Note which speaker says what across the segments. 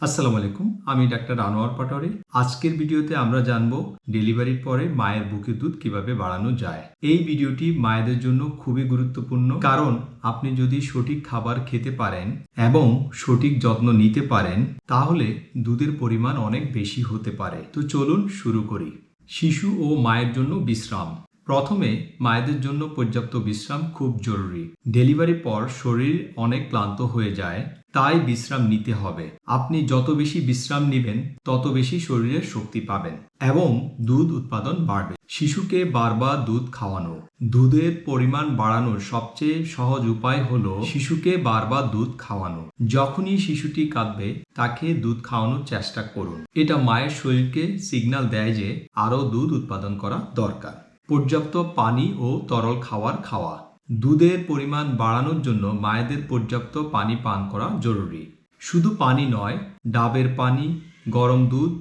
Speaker 1: আসসালামু আলাইকুম, আমি ডাক্তার আনোয়ার পাটোয়ারি। আজকের ভিডিওতে আমরা জানব ডেলিভারির পরে মায়ের বুকের দুধ কীভাবে বাড়ানো যায়। এই ভিডিওটি মায়েদের জন্য খুবই গুরুত্বপূর্ণ, কারণ আপনি যদি সঠিক খাবার খেতে পারেন এবং সঠিক যত্ন নিতে পারেন, তাহলে দুধের পরিমাণ অনেক বেশি হতে পারে। তো চলুন শুরু করি। শিশু ও মায়ের জন্য বিশ্রাম। প্রথমে মায়েদের জন্য পর্যাপ্ত বিশ্রাম খুব জরুরি। ডেলিভারির পর শরীর অনেক ক্লান্ত হয়ে যায়, তাই বিশ্রাম নিতে হবে। আপনি যত বেশি বিশ্রাম নেবেন, তত বেশি শরীরের শক্তি পাবেন এবং দুধ উৎপাদন বাড়বে। শিশুকে বারবার দুধ খাওয়ানো। দুধের পরিমাণ বাড়ানোর সবচেয়ে সহজ উপায় হল শিশুকে বারবার দুধ খাওয়ানো। যখনই শিশুটি কাঁদবে, তাকে দুধ খাওয়ানোর চেষ্টা করুন। এটা মায়ের শরীরকে সিগন্যাল দেয় যে আরও দুধ উৎপাদন করা দরকার। পর্যাপ্ত পানি ও তরল খাবার খাওয়া। দুধের পরিমাণ বাড়ানোর জন্য মায়েদের পর্যাপ্ত পানি পান করা জরুরি। শুধু পানি নয়, ডাবের পানি, গরম দুধ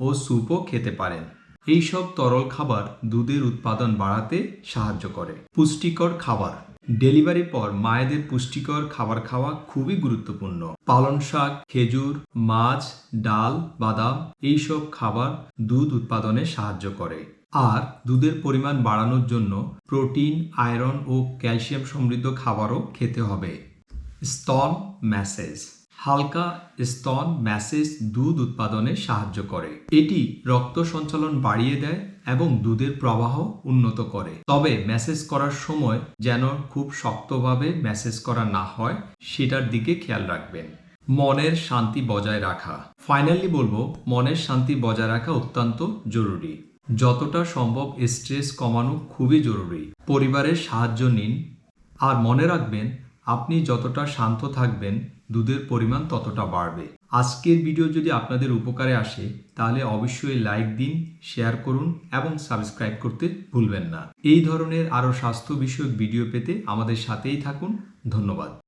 Speaker 1: ও স্যুপও খেতে পারেন। এইসব তরল খাবার দুধের উৎপাদন বাড়াতে সাহায্য করে। পুষ্টিকর খাবার। ডেলিভারির পর মায়েদের পুষ্টিকর খাবার খাওয়া খুবই গুরুত্বপূর্ণ। পালং শাক, খেজুর, মাছ, ডাল, বাদাম, এইসব খাবার দুধ উৎপাদনে সাহায্য করে। আর দুধের পরিমাণ বাড়ানোর জন্য প্রোটিন, আয়রন ও ক্যালসিয়াম সমৃদ্ধ খাবারও খেতে হবে। স্তন ম্যাসেজ। হালকা স্তন ম্যাসেজ দুধ উৎপাদনে সাহায্য করে। এটি রক্ত সঞ্চালন বাড়িয়ে দেয় এবং দুধের প্রবাহ উন্নত করে। তবে ম্যাসেজ করার সময় যেন খুব শক্তভাবে ম্যাসেজ করা না হয়, সেটার দিকে খেয়াল রাখবেন। মনের শান্তি বজায় রাখা। ফাইনালি বলব, মনের শান্তি বজায় রাখা অত্যন্ত জরুরি। যতটা সম্ভব স্ট্রেস কমানো খুবই জরুরি। পরিবারের সাহায্য নিন। আর মনে রাখবেন, আপনি যতটা শান্ত থাকবেন, দুধের পরিমাণ ততটা বাড়বে। আজকের ভিডিও যদি আপনাদের উপকারে আসে, তাহলে অবশ্যই লাইক দিন শেয়ার করুন এবং সাবস্ক্রাইব করতে ভুলবেন না। এই ধরনের আরও স্বাস্থ্য বিষয়ক ভিডিও পেতে আমাদের সাথেই থাকুন। ধন্যবাদ।